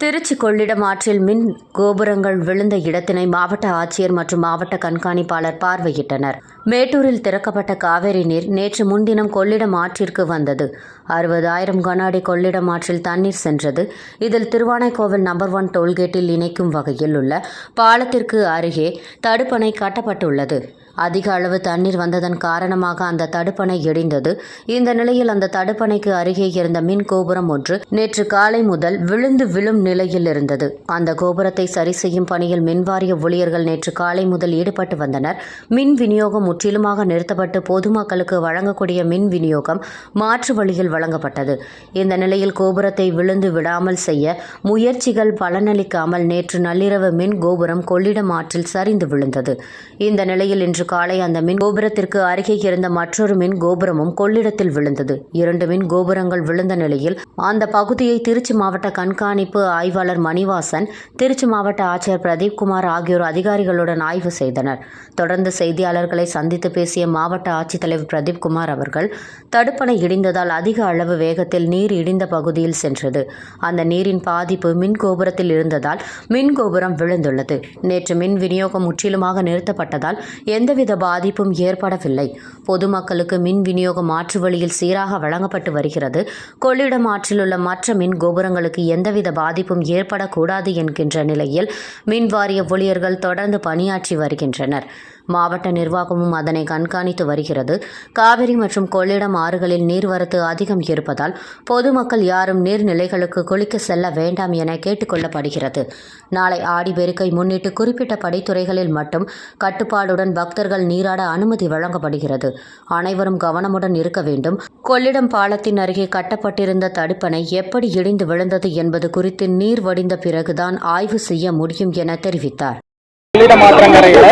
திருச்சி கொள்ளிடம் ஆற்றில் மின் கோபுரங்கள் விழுந்த இடத்தினை மாவட்ட ஆட்சியர் மற்றும் மாவட்ட கண்காணிப்பாளர் பார்வையிட்டனர். மேட்டூரில் திறக்கப்பட்ட காவிரி நீர் நேற்று முன்தினம் கொள்ளிடம் ஆற்றிற்கு வந்தது. அறுபதாயிரம் கனாடி கொள்ளிடம் ஆற்றில் தண்ணீர் சென்றது. இதில் திருவானைக்கோவில் நம்பர் ஒன் டோல்கேட்டில் இணைக்கும் வகையில் உள்ள பாலத்திற்கு அருகே தடுப்பணை கட்டப்பட்டுள்ளது. அதிக அளவு தண்ணீர் வந்ததன் காரணமாக அந்த தடுப்பணை இடிந்தது. இந்த நிலையில் அந்த தடுப்பணைக்கு அருகே இருந்த மின் கோபுரம் ஒன்று நேற்று காலை முதல் விழுந்து விழும் நிலையில் இருந்தது. அந்த கோபுரத்தை சரி செய்யும் பணியில் மின்வாரிய ஊழியர்கள் நேற்று காலை முதல் ஈடுபட்டு வந்தனர். மின் விநியோகம் முற்றிலுமாக நிறுத்தப்பட்டு பொதுமக்களுக்கு வழங்கக்கூடிய மின் விநியோகம் மாற்று வழியில் வழங்கப்பட்டது. இந்த நிலையில் கோபுரத்தை விழுந்து விடாமல் செய்ய முயற்சிகள் பலனளிக்காமல் நேற்று நள்ளிரவு மின் கோபுரம் கொள்ளிடம் ஆற்றில் சரிந்து விழுந்தது. இந்த நிலையில் இன்று காலை அந்த மின் கோபுரத்திற்கு அருகே இருந்த மற்றொரு மின் கோபுரமும் கொள்ளிடத்தில் விழுந்தது. இரண்டு மின் கோபுரங்கள் விழுந்த நிலையில் அந்த பகுதியை திருச்சி மாவட்ட கண்காணிப்பு ஆய்வாளர் மணிவாசன் திருச்சி மாவட்ட ஆட்சியர் பிரதீப் குமார் ஆகியோர் அதிகாரிகளுடன் ஆய்வு செய்தனர். தொடர்ந்து செய்தியாளர்களை சந்தித்து பேசிய மாவட்ட ஆட்சித்தலைவர் பிரதீப் குமார் அவர்கள் தடுப்பணை இடிந்ததால் அதிக அளவு வேகத்தில் நீர் இடிந்த பகுதியில் சென்றது. அந்த நீரின் பாதிப்பு மின் கோபுரத்தில் இருந்ததால் மின் கோபுரம் விழுந்துள்ளது. நேற்று மின் விநியோகம் முற்றிலுமாக நிறுத்தப்பட்டதால் எந்த எந்தவித பாதிப்பும் ஏற்படவில்லை. பொதுமக்களுக்கு மின் விநியோகம் மாற்று வழியில் சீராக வழங்கப்பட்டு வருகிறது. கொள்ளிடம் ஆற்றில் உள்ள மற்ற மின் கோபுரங்களுக்கு எந்தவித பாதிப்பும் ஏற்படக்கூடாது என்கின்ற நிலையில் மின் வாரிய ஊழியர்கள் தொடர்ந்து பணியாற்றி வருகின்றனர். மாவட்ட நிர்வாகமும் அதனை கண்காணித்து வருகிறது. காவிரி மற்றும் கொள்ளிடம் ஆறுகளில் நீர்வரத்து அதிகம் இருப்பதால் பொதுமக்கள் யாரும் நீர்நிலைகளுக்கு குளிக்க செல்ல வேண்டாம் என கேட்டுக்கொள்ளப்படுகிறது நாளை ஆடிப்பெருக்கை முன்னிட்டு குறிப்பிட்ட படித்துறைகளில் மட்டும் கட்டுப்பாடுடன் பக்தர்கள் நீராட அனுமதி வழங்கப்படுகிறது. அனைவரும் கவனமுடன் இருக்க வேண்டும். கொள்ளிடம் பாலத்தின் அருகே கட்டப்பட்டிருந்த தடுப்பணை எப்படி இடிந்து விழுந்தது என்பது குறித்து நீர் வடிந்த பிறகுதான் ஆய்வு செய்ய முடியும் என தெரிவித்தார். கொள்ளிட மாற்றங்கரையில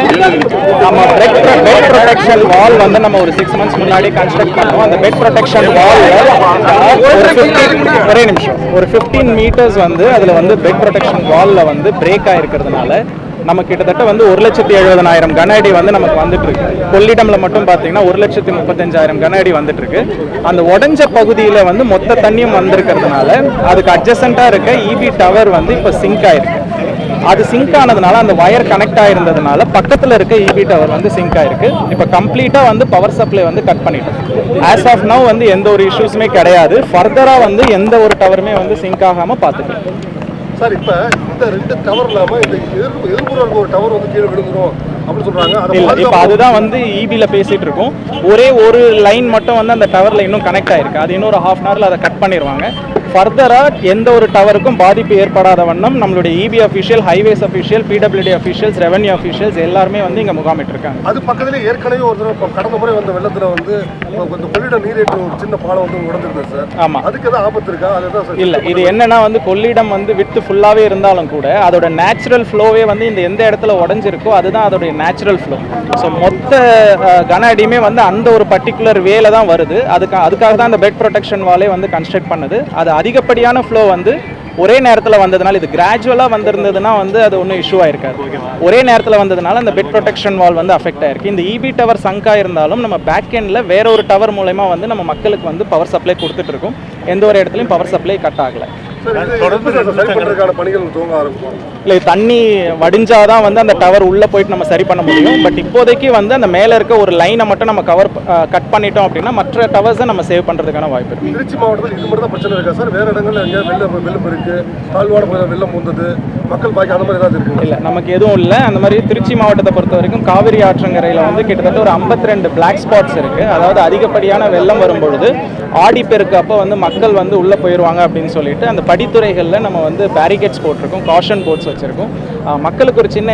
நம்ம பெட் பெட் ப்ரொடெக்ஷன் வால் வந்து நம்ம ஒரு சிக்ஸ் மந்த்ஸ் முன்னாடி கன்ஸ்ட்ரக்ட் பண்ணோம். அந்த பெட் ப்ரொடெக்ஷன் வால் ஒரு 15 ஒரே நிமிஷம். ஒரு 15 மீட்டர்ஸ் வந்து அதில் வந்து பெட் ப்ரொடெக்ஷன் வாலில் வந்து பிரேக் ஆகிருக்கிறதுனால நம்ம கிட்டத்தட்ட வந்து ஒரு லட்சத்தி எழுபதனாயிரம் கன அடி வந்து நமக்கு வந்துட்டு இருக்கு கொள்ளிடம்ல மட்டும் பார்த்தீங்கன்னா ஒரு லட்சத்தி முப்பத்தஞ்சாயிரம் கன அடி வந்துட்டு இருக்கு அந்த உடஞ்ச பகுதியில் வந்து மொத்த தண்ணியும் வந்திருக்கிறதுனால அதுக்கு அட்ஜசண்டா இருக்க இபி டவர் வந்து இப்போ சிங்க் ஆயிருக்கு. அது சிங்க் ஆனதுனால அந்த வயர் கனெக்ட் ஆயிருந்ததுனால பக்கத்துல இருக்க இபி டவர் வந்து சிங்க் ஆயிருக்கு. இப்போ கம்ப்ளீட்டா வந்து பவர் சப்ளை வந்து கட் பண்ணிட்டோம். ஆஸ் ஆஃப் நவ் வந்து எந்த ஒரு இஷ்யூஸுமே கிடையாது. ஃபர்தரா வந்து எந்த ஒரு டவருமே வந்து சிங்க் ஆகாம பார்த்துக்கலாம். சார் இப்ப இந்த ரெண்டு டவர் இல்லாம இந்த ஒரு டவர் வந்து கீழே விழுந்துரும் அப்படின்னு இல்ல இப்போ அதுதான் வந்து இபில பேசிட்டு இருக்கோம். ஒரே ஒரு லைன் மட்டும் வந்து அந்த டவர்ல இன்னும் கனெக்ட் ஆயிருக்கு. அது இன்னொரு ஹாஃப் அன் ஹவர்ல அதை கட் பண்ணிடுவாங்க ஃபர்தரா எந்த ஒரு டவருக்கும் பாதிப்பு ஏற்படாத வண்ணம் நம்மளுடைய EB official highways official PWD officials revenue officials எல்லாருமே வந்து இங்க முகாமிட்டு இருக்காங்க அது பக்கத்துல ஏற்கனவே ஒரு இப்ப கடந்த முறை வந்த வெள்ளத்துல வந்து இந்த கொள்ளிட நீரேற்று ஒரு சின்ன பாலம் வந்து உடஞ்சிருந்தது சார். ஆமா. அதுக்கு எதாவது ஆபத்து இருக்கா? அதுதான் இல்ல இது என்னன்னா வந்து கொள்ளிடம் வந்து விட்டு ஃபுல்லாவே இருந்தாலும் கூட அதோட நேச்சுரல் ஃப்ளோவே வந்து இந்த எந்த இடத்துல உடஞ்சிருக்கோ அதுதான் அதோட நேச்சுரல் ஃப்ளோ ஸோ மொத்த கன அடியுமே வந்து அந்த ஒரு பர்டிகுலர் வேல தான் வருது. அதுக்கு அதுக்காக தான் அந்த பெட் ப்ரொடெக்ஷன் வாலே வந்து கன்ஸ்ட்ரக்ட் பண்ணுது. அது அதிகப்படியான ஃப்ளோ வந்து ஒரே நேரத்தில் வந்ததுனால இது கிராஜுவலாக வந்திருந்ததுன்னா வந்து அது ஒன்றும் இஷ்யூ ஆயிருக்காது. ஒரே நேரத்தில் வந்ததுனால அந்த பெட் ப்ரொடெக்ஷன் வால் வந்து அஃபெக்ட் ஆயிருக்கு. இந்த இபி டவர் சங்க் ஆயிருந்தாலும் நம்ம பேக் எண்டில் வேற ஒரு டவர் மூலயமா வந்து நம்ம மக்களுக்கு வந்து பவர் சப்ளை கொடுத்துட்டு இருக்கோம். எந்த ஒரு இடத்துலையும் பவர் சப்ளை கட் ஆகலை. இல்லை தண்ணி வடிஞ்சாதான் வந்து அந்த டவர் உள்ளே போயிட்டு நம்ம சரி பண்ண முடியும். பட் இப்போதைக்கு வந்து அந்த மேலே இருக்க ஒரு லைனை மட்டும் நம்ம கவர் கட் பண்ணிட்டோம் அப்படின்னா மற்ற டவர்ஸை நம்ம சேவ் பண்ணுறதுக்கான வாய்ப்பு இருக்கு. திருச்சி மாவட்டத்தில் இது மட்டும் தான் பிரச்சனை இருக்கா சார்? வேற இடங்கள்ல எங்கேயாவது வெள்ளம் வெள்ளம் இருக்கு தாழ்வான வெள்ளம் பூந்தது மக்கள் பாக்கி அந்த மாதிரி ஏதாவது இருக்குங்களா? இல்லை நமக்கு எதுவும் இல்லை. அந்த மாதிரி திருச்சி மாவட்டத்தை பொறுத்த வரைக்கும் காவிரி ஆற்றங்கரையில் வந்து கிட்டத்தட்ட ஒரு 52 ரெண்டு பிளாக் ஸ்பாட்ஸ் இருக்குது அதாவது அதிகப்படியான வெள்ளம் வரும்பொழுது ஆடிப்பெருக்கு அப்போ வந்து மக்கள் வந்து உள்ளே போயிடுவாங்க அப்படின்னு சொல்லிட்டு அந்த படித்துறைகளில் நம்ம வந்து பேரிகேட்ஸ் போட்டிருக்கோம் காஷன் போர்ட்ஸ் வச்சுருக்கோம். மக்களுக்கு ஒரு சின்ன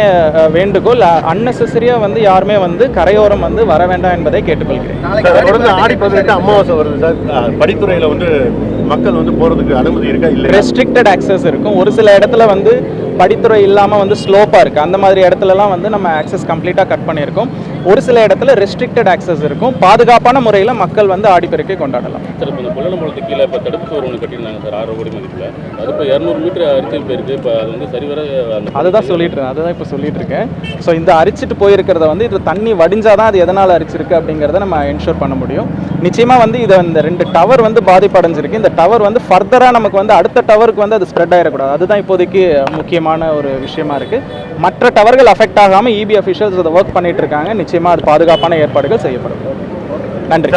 வேண்டுகோள் அன்னெசரியாக வந்து யாருமே வந்து கரையோரம் வந்து வர வேண்டாம் என்பதை கேட்டுக்கொள்கிறேன். தொடர்ந்து ஆடி பதினெட்டு அமாவாசை வருது சார். படித்துறையில வந்து மக்கள் வந்து போறதுக்கு அனுமதி இருக்கா இல்ல ரெஸ்ட்ரிக்டட் access இருக்கும். ஒரு சில இடத்துல வந்து படித்துறை இல்லாமல் வந்து ஸ்லோப்பாக இருக்குது அந்த மாதிரி இடத்துலலாம் வந்து நம்ம ஆக்சஸ் கம்ப்ளீட்டாக கட் பண்ணியிருக்கோம். ஒரு சில இடத்துல ரெஸ்ட்ரிக்டட் ஆக்சஸ் இருக்கும். பாதுகாப்பான முறையில் மக்கள் வந்து ஆடிப்பெருக்கை கொண்டாடலாம். சார் இப்போ இந்த கொள்ளனம்பலத்துக்கு கீழே இப்போ தடுப்பு சுவர் ஒன்று கட்டியிருந்தாங்க சார் ஆறு கோடி மதிப்பில். அது இப்போ இரநூறு மீட்டர் அரிச்சல் போயிருக்கு. இப்போ அது வந்து சரிவர அதுதான் சொல்லிட்டு இருக்கேன் அதுதான் இப்போ சொல்லிட்டு இருக்கேன். ஸோ இந்த அரிச்சிட்டு போயிருக்கிறத வந்து இது தண்ணி வடிஞ்சாதான் அது எதனால் அரிச்சிருக்கு அப்படிங்கிறத நம்ம என்ஷூர் பண்ண முடியும். நிச்சயமாக வந்து இதை இந்த ரெண்டு டவர் வந்து பாதிப்படைஞ்சிருக்கு. இந்த டவர் வந்து ஃபர்தராக நமக்கு வந்து அடுத்த டவருக்கு வந்து அது ஸ்ப்ரெட் ஆகிடக்கூடாது அதுதான் இப்போதைக்கு முக்கியமான ஒரு விஷயமா இருக்குது மற்ற டவர்கள் அஃபெக்ட் ஆகாமல் இபி அஃபிஷியல்ஸ் அதை ஒர்க் பண்ணிட்டு இருக்காங்க. நிச்சயமாக அது பாதுகாப்பான ஏற்பாடுகள் செய்யப்படும். நன்றி.